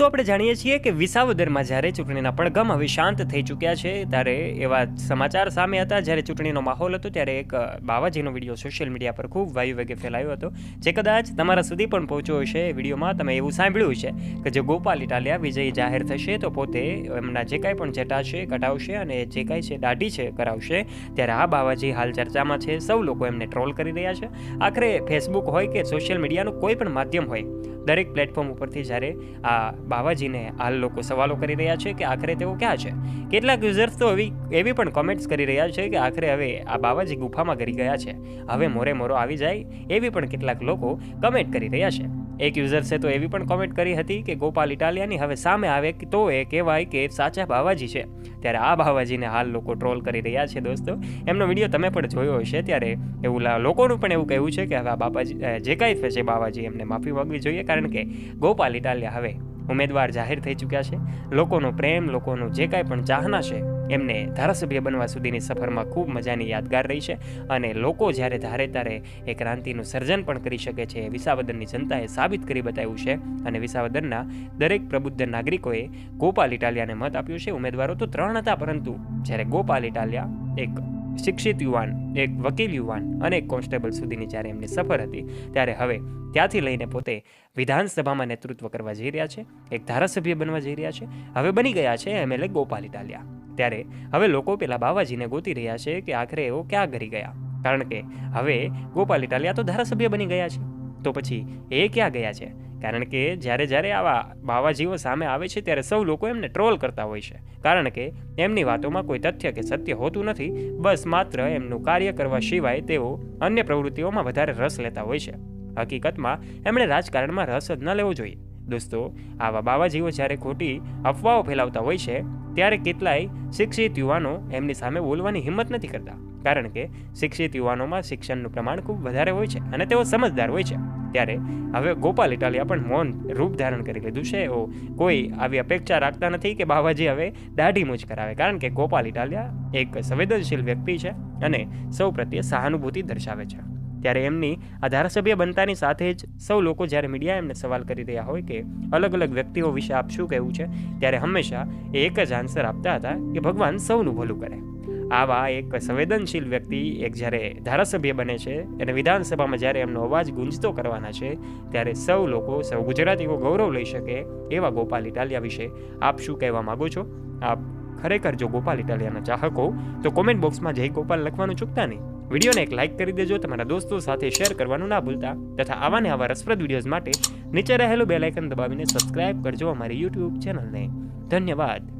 દોસ્તો આપણે જાણીએ છીએ કે વિસાવદરમાં જ્યારે ચૂંટણીના પડઘમ હવે શાંત થઈ ચૂક્યા છે, ત્યારે એવા સમાચાર સામે હતા. જ્યારે ચૂંટણીનો માહોલ હતો, ત્યારે એક બાવાજીનો વીડિયો સોશિયલ મીડિયા પર ખૂબ વાયુ વેગે ફેલાયો હતો, જે કદાચ તમારા સુધી પણ પહોંચ્યો હશે. એ વિડીયોમાં તમે એવું સાંભળ્યું છે કે જે ગોપાલ ઇટાલિયા વિજયી જાહેર થશે, તો પોતે એમના જે કાંઈ પણ જટાશે કટાવશે અને જે કાંઈ છે, દાઢી છે, કરાવશે. ત્યારે આ બાવાજી હાલ ચર્ચામાં છે. સૌ લોકો એમને ટ્રોલ કરી રહ્યા છે. આખરે ફેસબુક હોય કે સોશિયલ મીડિયાનું કોઈ પણ માધ્યમ હોય, દરેક પ્લેટફોર્મ ઉપરથી જ્યારે આ બાવાજીને હાલ લોકો સવાલો કરી રહ્યા છે કે આખરે તેઓ ક્યાં છે? કેટલાક યુઝર્સ તો એવી એવી પણ કોમેન્ટ્સ કરી રહ્યા છે કે આખરે હવે આ બાવાજી ગુફામાં કરી ગયા છે. હવે મોરે મોરો આવી જાય એવી પણ કેટલાક લોકો કમેન્ટ કરી રહ્યા છે. એક યુઝર્સે તો એવી પણ કોમેન્ટ કરી હતી કે ગોપાલ ઇટાલિયાની હવે સામે આવે તો એ કહેવાય કે સાચા બાવાજી છે. ત્યારે આ બાવાજીને હાલ લોકો ટ્રોલ કરી રહ્યા છે દોસ્તો. એમનો વીડિયો તમે પણ જોયો હશે ત્યારે એવું લોકોનું પણ એવું કહેવું છે કે હવે આ બાપાજી જે કાંઈ થશે બાવાજી એમને માફી માગવી જોઈએ કારણ કે ગોપાલ ઇટાલિયા હવે ઉમેદવાર જાહેર થઈ ચૂક્યા છે. લોકોનો પ્રેમ, લોકોનું જે કાંઈ પણ ચાહના છે, એમને ધારાસભ્ય બનવા સુધીની સફરમાં ખૂબ મજાની યાદગાર રહી છે અને લોકો જ્યારે ધારે ત્યારે એ ક્રાંતિનું સર્જન પણ કરી શકે છે. એ વિસાવદરની જનતાએ સાબિત કરી બતાવ્યું છે અને વિસાવદરના દરેક પ્રબુદ્ધ નાગરિકોએ ગોપાલ ઇટાલિયાને મત આપ્યો છે. ઉમેદવારો તો ત્રણ હતા પરંતુ જ્યારે ગોપાલ ઇટાલિયા એક શિક્ષિત યુવાન, એક વકીલ યુવાન અને કોન્સ્ટેબલ સુધીની જ્યારે એમની સફર હતી, ત્યારે હવે ત્યાંથી લઈને પોતે વિધાનસભામાં નેતૃત્વ કરવા જઈ રહ્યા છે, એક ધારાસભ્ય બનવા જઈ રહ્યા છે. હવે બની ગયા છે એમએલએ ગોપાલ ઇટાલિયા. ત્યારે હવે લોકો પેલા બાવાજીને ગોતી રહ્યા છે કે આખરે એઓ ક્યાં કરી ગયા? કારણ કે હવે ગોપાલ ઇટાલિયા તો ધારાસભ્ય બની ગયા છે. તો પછી એ ક્યાં ગયા છે? કારણ કે જ્યારે જ્યારે આવા બાવાજીઓ સામે આવે છે, ત્યારે સૌ લોકો એમને ટ્રોલ કરતા હોય છે. કારણ કે એમની વાતોમાં કોઈ તથ્ય કે સત્ય હોતું નથી, બસ માત્ર એમનું કાર્ય કરવા સિવાય તેઓ અન્ય પ્રવૃત્તિઓમાં વધારે રસ લેતા હોય છે. હકીકતમાં, એમણે રાજકારણમાં રસ જ ન લેવો જોઈએ. દોસ્તો, આવા બાવાજીઓ જ્યારે ખોટી અફવાઓ ફેલાવતા હોય છે, ત્યારે કેટલાય શિક્ષિત યુવાનો એમની સામે બોલવાની હિંમત નથી કરતા. કારણ કે શિક્ષિત યુવાનોમાં શિક્ષણનું પ્રમાણ ખૂબ વધારે હોય છે અને તેઓ સમજદાર હોય છે. ત્યારે હવે ગોપાલ ઇટાલિયા પણ મૌન રૂપ ધારણ કરી લીધું છે. એવો કોઈ આવી અપેક્ષા રાખતા નથી કે બાવાજી હવે દાઢી મૂજ કરાવે. કારણ કે ગોપાલ ઇટાલિયા એક સંવેદનશીલ વ્યક્તિ છે અને સૌ પ્રત્યે સહાનુભૂતિ દર્શાવે છે. ત્યારે એમની આ ધારાસભ્ય બનતાની સાથે જ સૌ લોકો જ્યારે મીડિયા એમને સવાલ કરી રહ્યા હોય કે અલગ અલગ વ્યક્તિઓ વિશે આપ શું કહેવું છે, ત્યારે હંમેશા એ એક જ આન્સર આપતા હતા કે ભગવાન સૌનું ભલું કરે. આવા એક સંવેદનશીલ વ્યક્તિ એક જ્યારે ધારાસભ્ય બને છે અને વિધાનસભામાં જ્યારે એમનો અવાજ ગુંજતો કરવાના છે, ત્યારે સૌ લોકો, સૌ ગુજરાતીઓ ગૌરવ લઈ શકે એવા ગોપાલ ઇટાલિયા વિશે. આપ શું કહેવા માગો છો? આપ ખરેખર જો ગોપાલ ઇટાલિયાના ચાહકો, તો કોમેન્ટ બોક્સમાં જય ગોપાલ લખવાનું ચૂકતા નહીં. વિડીયોને એક લાઇક કરી દેજો, તમારા દોસ્તો સાથે શેર કરવાનું ના ભૂલતા. તથા આવા ને આવા રસપ્રદ વિડીયોઝ માટે નીચે રહેલું બેલ આઇકન દબાવીને સબસ્ક્રાઇબ કરજો અમારી યુટ્યુબ ચેનલને ધન્યવાદ.